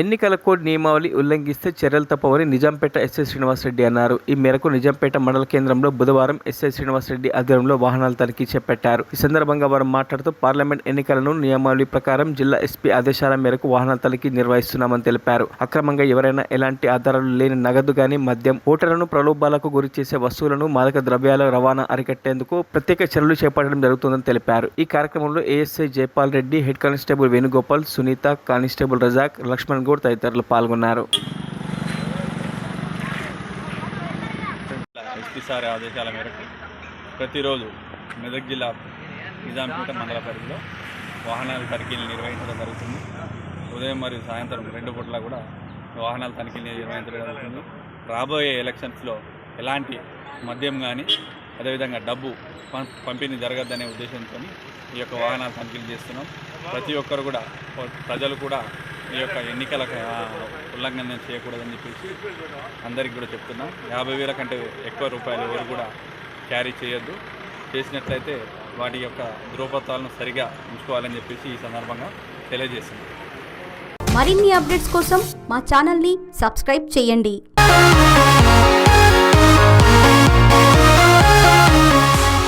ఎన్నికల కోడ్ నియమావళి ఉల్లంఘిస్తే చర్యలు తప్పవని నిజాంపేట ఎస్ఐ శ్రీనివాసరెడ్డి అన్నారు. ఈ మేరకు నిజాంపేట మండల కేంద్రంలో బుధవారం ఎస్ఐ శ్రీనివాసరెడ్డి ఆధ్వర్యంలో వాహనాల తనిఖీ చేపట్టారు. ఈ సందర్భంగా వారు మాట్లాడుతూ పార్లమెంట్ ఎన్నికలను నియమావళి ప్రకారం జిల్లా ఎస్పీ ఆదేశాల మేరకు వాహనాల తనిఖీ నిర్వహిస్తున్నామని తెలిపారు. అక్రమంగా ఎవరైనా ఎలాంటి ఆధారాలు లేని నగదు గాని మద్యం ఓటర్లను ప్రలోభాలకు గురి చేసే వస్తువులను మాదక ద్రవ్యాల రవాణా అరికట్టేందుకు ప్రత్యేక చర్యలు చేపట్టడం జరుగుతుందని తెలిపారు. ఈ కార్యక్రమంలో ASI Jaipal Reddy head constable Venugopal Sunitha constable Razak Lakshman కూడా తదితరులు పాల్గొన్నారు. ఎస్పీ సార్ ఆదేశాల మేరకు ప్రతిరోజు మెదక్ జిల్లా నిజాంపేట మండల పరిధిలో వాహనాల తనిఖీలు నిర్వహించడం జరుగుతుంది. ఉదయం మరియు సాయంత్రం రెండు పూట్ల కూడా వాహనాల తనిఖీలు నిర్వహించడం జరుగుతుంది. రాబోయే ఎలక్షన్స్లో ఎలాంటి మద్యం కానీ అదేవిధంగా డబ్బు పం- పంపిణీ జరగద్దనే ఉద్దేశంతో ఈ యొక్క వాహనాల తనిఖీలు చేస్తున్నాం. ప్రతి ఒక్కరు కూడా ప్రజలు కూడా ఈ యొక్క ఎన్నికల ఉల్లంఘన చేయకూడదని చెప్పేసి అందరికి కూడా చెప్తున్నాం. యాభై వేల కంటే ఎక్కువ రూపాయలు ఎవరు కూడా క్యారీ చేయొద్దు. చేసినట్లయితే వాటి యొక్క ధ్రువపత్రాలను సరిగా ఉంచుకోవాలని చెప్పేసి ఈ సందర్భంగా తెలియజేసింది మరిన్ని అప్డేట్స్ కోసం మా ఛానల్ని సబ్స్క్రైబ్ చేయండి.